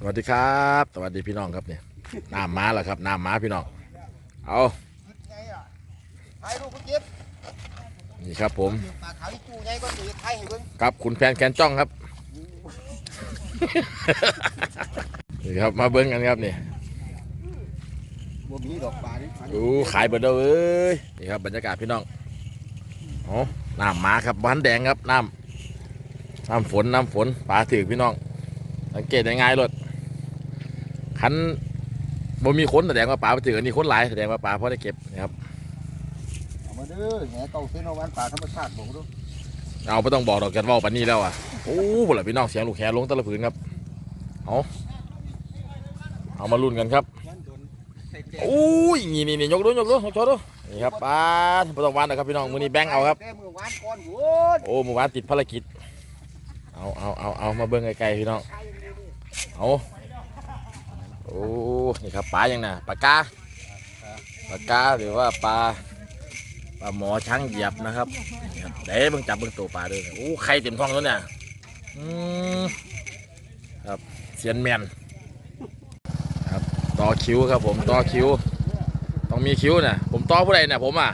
สวัสดีครับ สวัสดีพี่น้องครับเนี่ยน้ำม้าแล้วครับน้ำม้าพี่น้องเอาไงอะถ่ายรูปคุณเจ็บนี่ครับผมปากขาวที่จูไงก็ตีถ่ายให้เบิ่งครับคุณแพนแคนจ้องครับนี่ครับมาเบิ้งกันครับนี่บ่มีดอกปลาดิดูขายเบอร์เดอเอ้ยนี่ครับบรรยากาศพี่น้องโอ้น้ำม้าครับบ้านแดงครับน้ำน้ำฝนน้ำฝนปลาถือพี่น้อง สังเกตยังไงรถ คันบ่มีคนแสดงว่าปลาไปถืออันนี้คนหลายแสดงว่าปลาพอได้เก็บนะครับเอามาเด้อแหเก่าเส้นเอาวันปลาธรรมชาติบอกดูเอาไม่ต้องบอกดอกกันเว่าปันนี้แล้วอะโอ้บุหรี่พี่น้องเสียงลูกแขนลงแตะละผืนครับเอาเอามาลุ้นกันครับมันโดนใส่แจโอ้ยนี่นี่นี่ยกดูยกดูยกโชว์ดูนี่ครับปลาไม่ต้องหวานนะครับพี่น้องมือนี้แบงค์เอาครับแต่มือวานก่อนโว้ยโอ้เมื่อวานติดภารกิจเอาเอาเอาเอามาเบิ้งไกลๆพี่น้องเอา โอ้นี่ครับปลาอยังน่ะปลากาปลากาหรือว่าปลาปลาหมอช้างเหยียบนะครับเด้เบิ่งจับเบิ่งตัวปลาด้วยโอ้ไข่เต็มท้องแล้วเนี่ยอืมครับเซียนแมนครับต่อคิ้วครับผมต่อคิ้ว ต้องมีคิ้วน่ะผมต่อผู้ใดเนี่ยผมอะ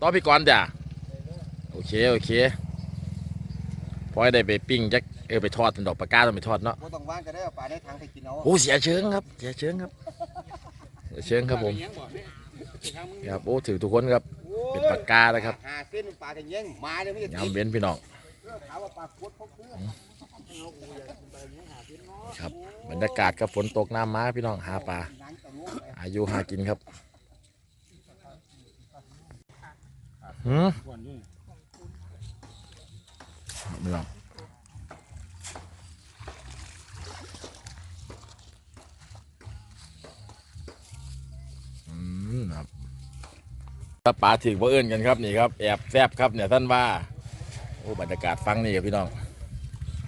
ต่อพี่กรณ์จ้ะโอเคโอเคพอให้ได้ไปปิ้งจัก ออไปทอดเป็นดอกปลากาต้องไปทอดเนาะบ่ต้องวานก็ได้เอาปลาในถังไปกินเอาโอ้เสียเชิงครับ เสียเชิงครับเสียเชิงครับผมครับโอ้ถือทุกคนครับเป็นปากกานะครับหาเส้นปลากันยังมาเลยไม่ได้ยามเว้นพี่น้องถามว่าปลาโคตรพกเพื่อครับบรรยากาศกับฝนตกน้ำมาพี่น้องหาปลาหนังตะลุกไปอายุหากินครับหืมพี่น้อง ครับถ้าปลาถึงพ่อเอิญกันครับนี่ครับแอบแซบครับเนี่ยท่านว่าโอ้บรรยากาศฟังนี่ครับพี่น้อง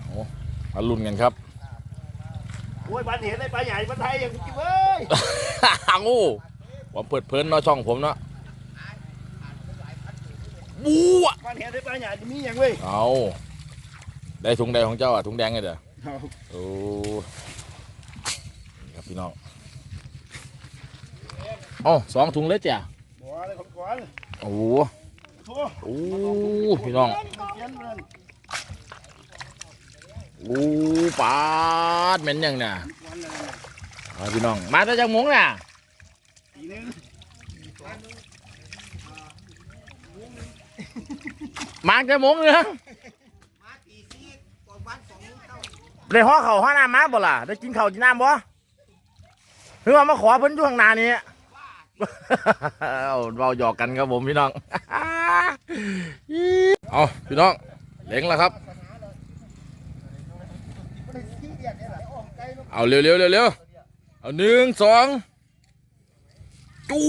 โอ้มาลุ้นกันครับโอ้ยบ้านเห็นได้ปลาใหญ่ปลาไทยอย่างจริงเว้ยงูผมเปิดเพลินเนาะช่องผมเนาะบู๊อะบ้านเห็นได้ปลาใหญ่มีอย่างเว้ยเอาได้ถุงแดงของเจ้าอะถุงแดงไงเด้อโอ้นี่ครับพี่น้อง เอ๋อสองถุงเลยจ้ะบัวเลยของก่อนโอ้โหโถ่โอ้พี่น้องเย็นเลยโอ้ปาดเหม็นยังน่ะวันเลยเอาพี่น้อง มาแต่จากหมงน่ะปีนึงมาจากหมงเนอะมาตีซีก่อนวันสองมื้อเข้าได้ห่อเข่าวห่อน้ำมาบ่ล่ะได้กินข้าวกินน้ำบ่หรือว่ามาขอเพิ่นอยู่ข้างหน้านี่ เอาเราหยอกกันครับผมพี่น้อง เอาพี่น้องเล็งแล้วครับ เอาเร็วเร็วเร็วเร็วเอาหนึ่งสองจู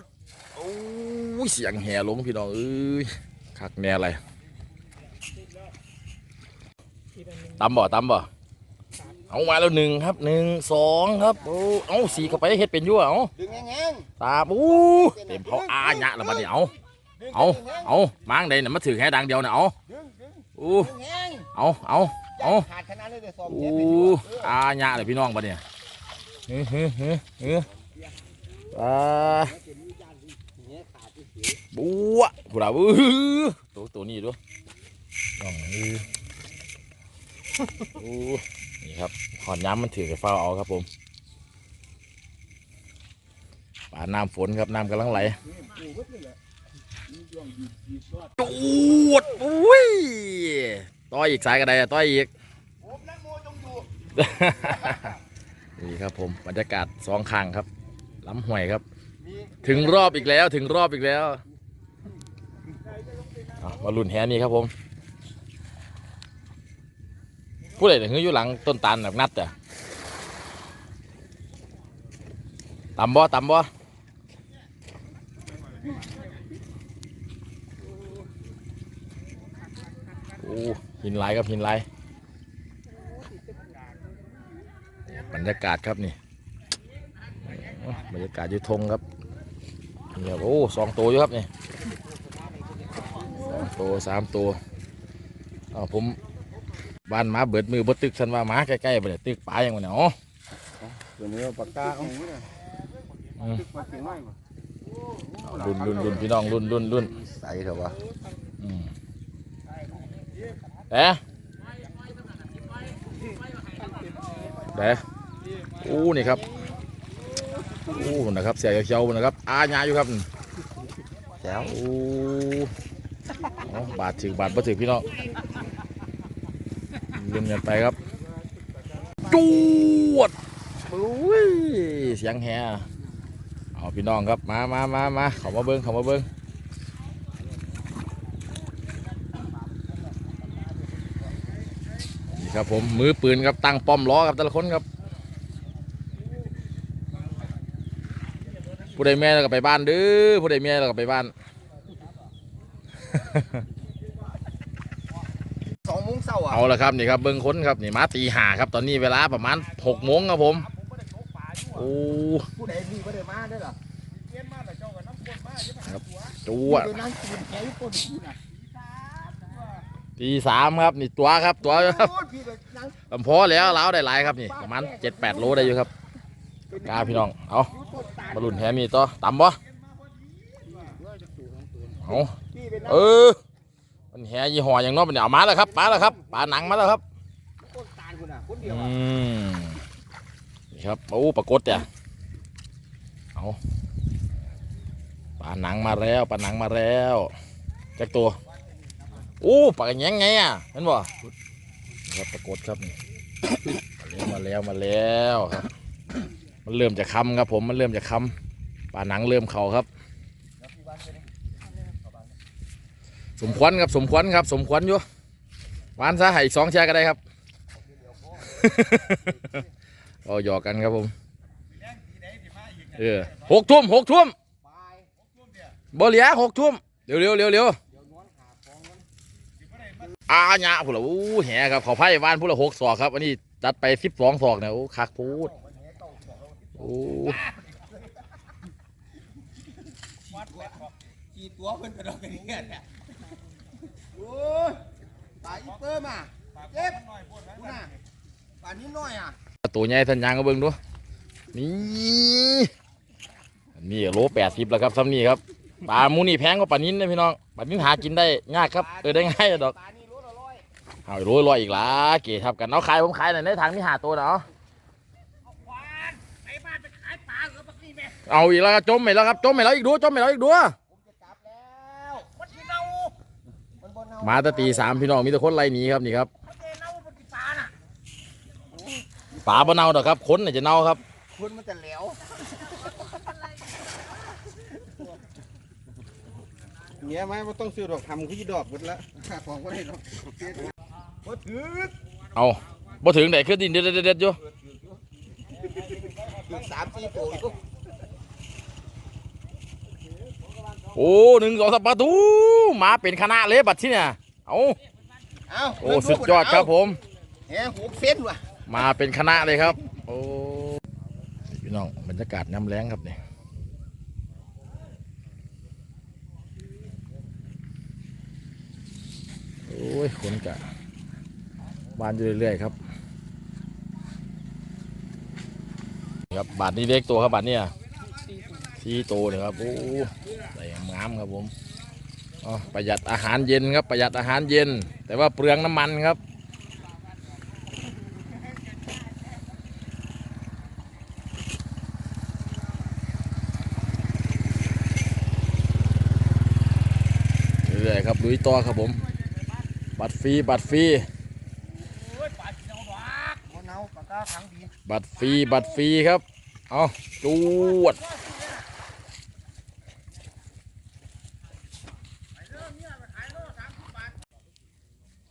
ดโอ้ยเสียงแห่ลงพี่น้องเอ้ยคักแน่อะไรตำบ่ตำบ่ เอามาแล้วหนึ่งครับหนึ่งสองครับโอ้เอาสีเข้าไปเฮ็ดเป็นอยั่วเอาดึงแห้งตาบูเต็มเขาอาหยะแล้วบัดนี้เอาๆดึงเอาดึงแห้งเอามางใดน่ะมาถือแค่ดังเดียวน่ะเอาดึงดึงอู้ดึงแห้งเอาเอาเอาขาดขนาดเลยเดี๋ยวสอบโอ้เจ็บไปดูเอออาหยะเลยพี่น้องบัดเนี่ยเฮ้ยเฮ้ยเฮ้ยเฮ้ยอ่าเนี่ยขาดที่สีบัวพวกเราอื้อตัวตัวนี้ด้วยน้องอื้อโอ้ นี่ครับขอนย้ำมันถือกับฟ้าเอาครับผมป่าน้ำฝนครับน้ำกำลังไหลปูวัดนี่แหละมีดวงดีดีรอดจูดอุ้ยต่อยอีกสายกระไดอะต่อยอีกนี่ครับผมบรรยากาศสองข้างครับล้ำห่วยครับ ถึงรอบอีกแล้วถึงรอบอีกแล้วเอามาลุ่นแฮนี่ครับผม ผู้ใดถึงอยู่หลังต้นตาลแบบนัดอะตำบ่ตำบ่โอ้หินไหลายครับหินไหลายบรรยากาศครับนี่บรรยากาศอยุทงครับเนี่ครับโอ้สองตัวอยู่ครับนี่สองตัวสามตัวอ้าวผม บ้านหมาเบิดมือบ่ตึกสันว่าหมาใกล้ๆบ่ได้ตึกปลาอย่างมันเนาะตัวนี้ปากกาเอาอืมรุ่นรุ่นรุ่นพี่น้องรุ่นรุ่นรุ่นใส่เถอะวะอืมแต่แต่อู้นี่ครับอู้นะครับเสียเขียวๆนะครับอาญาอยู่ครับแจ๋วโอ้โอ้บาทถึงบาทบ่ถึงพี่น้อง ลืมเงินไปครับจวดโอ้ยเสียงแฮเอาพี่น้องครับมามามามาเขามาเบิ้งเขามาเบิ้งนี่ครับผมมือปืนครับตั้งป้อมล้อครับแต่ละคนครับ ผู้ใดแม่เราก็ไปบ้านเด้อผู้ใดแม่เราก็ไปบ้าน สองโมงเช้าอะเอาละครับนี่ครับเบิ้งค้นครับนี่มาตีหาครับ ตอนนี้เวลาประมาณหกโมงครับผมโอ้ผู้ใดมีผู้ใดมาได้หรอจวดไปนั่งกินแค่ยุคนพี่น่ะตีสามครับนี่ตัวครับตัวครับโอ้ยพี่ไปนั่งลำพอแล้วเล้าวได้หลายครับนี่ประมาณเจ็ดแปดโลได้อยู่ครับกล้าพี่น้องเอาอยู่ต้นตาลมาลุ่นแฮมีต่อต่ำบ่เอาพี่ไปนั่งเออ มันแฮยี่ห้ออย่างเน้อยมันเนี่ยเอามาแล้วครับปลาแล้วครับปลาหนังมาแล้วครับต้นตาลคุณน่ะคนเดียวอือะมนี่ครับโอ้ปรากฏเนี่ยเอาปลาหนังมาแล้วปลาหนังมาแล้วแจ็คตัวโอ้ปลากระแยงไงอะเห็นบ่นี่ครับปรากฏครับนี่มาแล้วมาแล้วมาแล้วครับ มันเริ่มจะค้ำครับผมมันเริ่มจะค้ำปลาหนังเริ่มเข่าครับ สมควรครับสมควรครับ สมควรอยู่หวานซะให้อีกสองแชร์ก็ได้ครับเอาหยอกกันครับผม เออหกทุ่มหกทุ่มบ่เหลียหกทุ่มเร็วเร็วเร็วเร็วอาฟองกันอาหยาผู้ละอู้แหครับเขาไพ่บ้านผู้ละหกศอกครับ อันนี้จัดไปสิบสองศอกเนี่ยโอ้คักพูดโอ้ตัวเพิ่นกระดอกกระเนี่ ยโอ้ยตาอีเปิ้มอะเจ็บกูน่ะปานี้น้อยอะตัวใหญ่ทันยางก็เบิ่งดูนี่นี่โลแปดสิบแล้วครับซ้ำนี่ครับปลาหมูนี่แพงกว่าปลานิ้นนะพี่น้องปลานิ้นหากินได้ยากครับเออได้ง่ายดอกป่าลอยเอาโรยลอยอีกละเก๋ทับกันเอาขายผมขายหน่อยในทางนี้หาตัวเนาะเอาอีกแล้วครับจมไปแล้วครับจมไปแล้วอีกดูจมไปแล้วอีกดู ผมจะกลับแล้วมันสิเน่า มันบ่เน่ามาแตตีสามพี่น้องมีแต่คนไล่หนีครับนี่ครับมันจะเน่ามันสิปลาน่ะป่าบ่เน่าดอกครับคนน่ะจะเน่าครับคุณมันจะแหลวเงี้ยไหมมันต้องซื้อดอกทำขี้ดอกหมดละค่าของก็ได้ดอกบ่ถือเอาบ่ถึงไหนขึ้นดินเด็ดเด็ดๆๆอยู่ถือสามสี่ตัวอยู่ โอ้หนึ่งสองสามประตูมาเป็นคณะเลยบัดที่เนี่ยเอาเอ้าโอ้สุดยอดครับผมแหหกเส้นว่ะมาเป็นคณะเลยครับ โอ้นี่พี่น้องบรรยากาศน้ำแรงครับเนี่ยโอ้ยคนกะบานอยู่เรื่อยๆครับนี่ครับบาทนี้เล็กตัวครับบาทเนี่ย สี่ตัวเลยครับโอ้ใส่งามครับผมอ๋อประหยัดอาหารเย็นครับประหยัดอาหารเย็น แต่ว่าเปลืองน้ำมันครับเรื่อยๆครับลุยต่อครับผม บัตรฟรีบัตรฟรีบ่เน่าปากกาถังดีบัตรฟรีบัตรฟรีครับ เอาจวด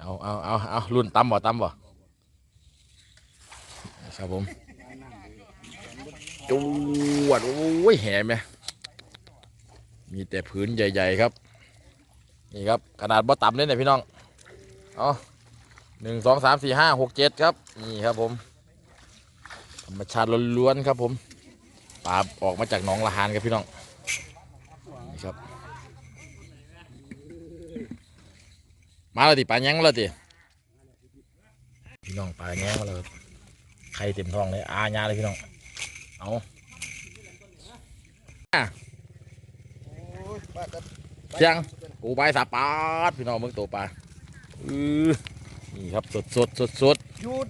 เอาเอาเอาเอารุ่นตำบ่ตำบ่ครับผมจวดโอ้ยแหมไหมมีแต่ผืนใหญ่ๆครับ นี่ครับขนาดบ่ต่ำเลยเนี่ยพี่น้องเอาหนึ่งสองสามสี่ห้าหกเจ็ดครับ นี่ครับผมธรรมชาติล้วนๆครับผมปลาออกมาจากหนองละหานครับพี่น้องนี่ครับ มาแล้วติปลาแง้งมาแล้วติพี่น้องปลาแง้งมาแล้วครับไข่เต็มท้องเลยอาญาเลยพี่น้องเอาโอ้ยบ้าแต่ยังกูใบสาปาดพี่น้องเบิ่งตัวปลาอือนี่ครับสดสดสดสดหยุด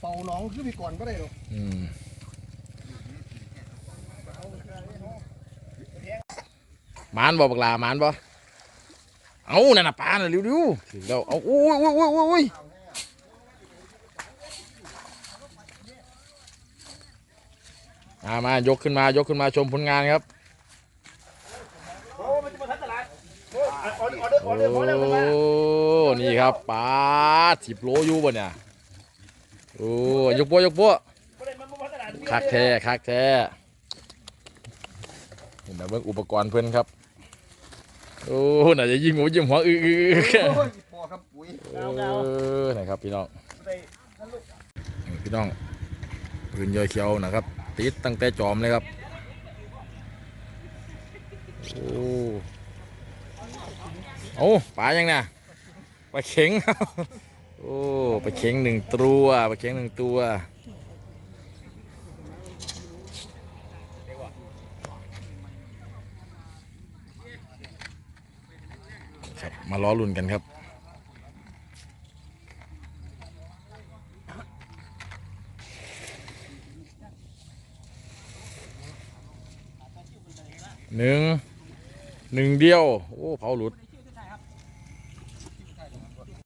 เป่าหนองคือพี่ก่อนก็ได้หรอกอืมหมานบ่บักลาหมานบ่ เอานั่นน่ะปลาน่ะเร็วๆถึงแล้วเอาโอ้ยโอ้ยโอ้ยโอ้ยโอ้ยมามายกขึ้นมายกขึ้นมาชมผลงานครับโอ้โหนี่ครับปลาสิบโลอยู่บ่เนี่ยโอ้ยกปัวยกปัวบ่ได้มันบ่มาตลาดคักแท้คักแท้เห็นไหมเบิ่งอุปกรณ์เพิ่อนครับ โอ้น่าจะยิงหมูยิงหัวอื้ออื้ออื้อโอ้ยพอครับปุ๋ยเออนะครับพี่น้องได้นั่นลูกพี่น้องปืนยอยเขียวนะครับ ติดตั้งแต่จอมเลยครับโอ้โอ้ปลายังน่ะปลาเข็งโอ้ปลาเข็งหนึ่งตัวปลาเข็งหนึ่งตัว ครับ มารอลุนกันครับ หนึ่ง หนึ่งเดียว โอ้ เผาหลุด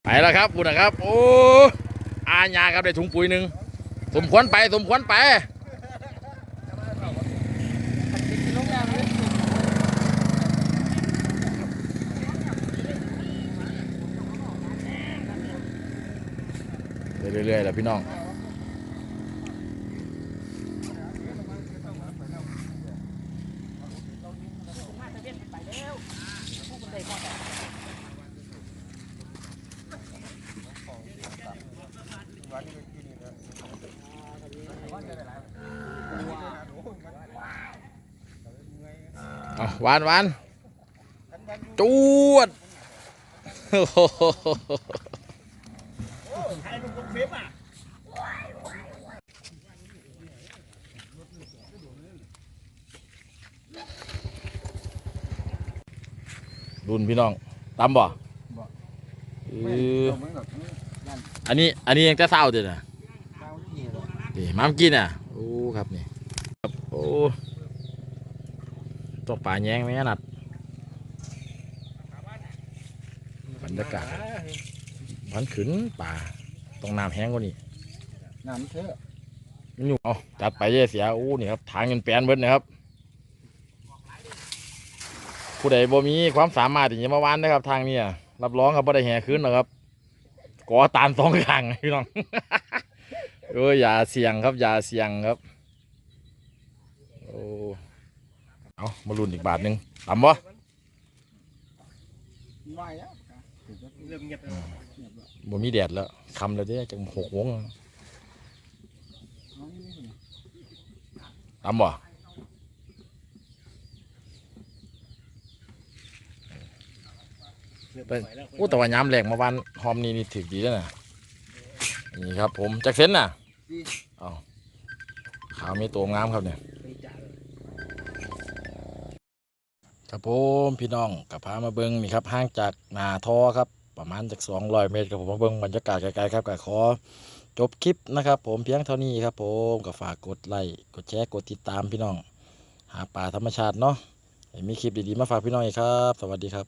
ไปแล้วครับบุญนะครับ โอ้ อาญาครับได้ถุงปุ๋ยหนึ่ง สมควรไป สมควรไป เรื่อยๆแล้วพี่น้องเอาวานวานจวดโอ้โห เฟฟอะรุนพี่น้องตำบ่เอออันนี้อันนี้ยังจะเศร้าเด้อนะนี่มามกินอะโอ้ครับนี่ครับโอ้ตัวปลาแยงไหมนัดบรรยากาศมันขึ้นป่า ต้องน้ำแห้งกว่านี้น้ำเถอะมันอยู่เอาจัดไปเย่เสียโอ้นี่ครับทางเงินแปลนเบิดนะครับ ผู้ใดบ่มีความสามารถที่จะมาวานนะครับ ทางเนี้รับรองครับบ่ได้แห่คืนหรอกครับก่อตานสองข้างพี่น้องเอออย่าเสี่ยงครับ อย่าเสี่ยงครับโอ้เอามาลุ้นอีกบาทหนึ่งต่ำบ่ไหวแล้วเริ่มเงียบแล้ว บ่มีแดดแล้วคำแล้วเด้จังหกโมงแล้วต่ำบ่โอ้แต่ว่าย้ำแหลกมาวานหอมนี่นี่ถึกดีแล้วนะนี่ครับ ผมจากเส้นน่ะเอาขาวมีตัวงามครับเนี่ยครับผมพี่น้องกับพามาเบิ้งนี่ครับห่างจากหนาทอครับ ประมาณจาก200 เมตรครับผมมาเบิ้งบรรยากาศไกลๆครับก็ขอจบคลิปนะครับ ผมเพียงเท่านี้ครับ ผมก็ฝากกดไลค์กดแชร์กดติดตามพี่น้อง หาป่าธรรมชาติเนาะมีคลิปดีๆมาฝากพี่น้องอีกครับ สวัสดีครับ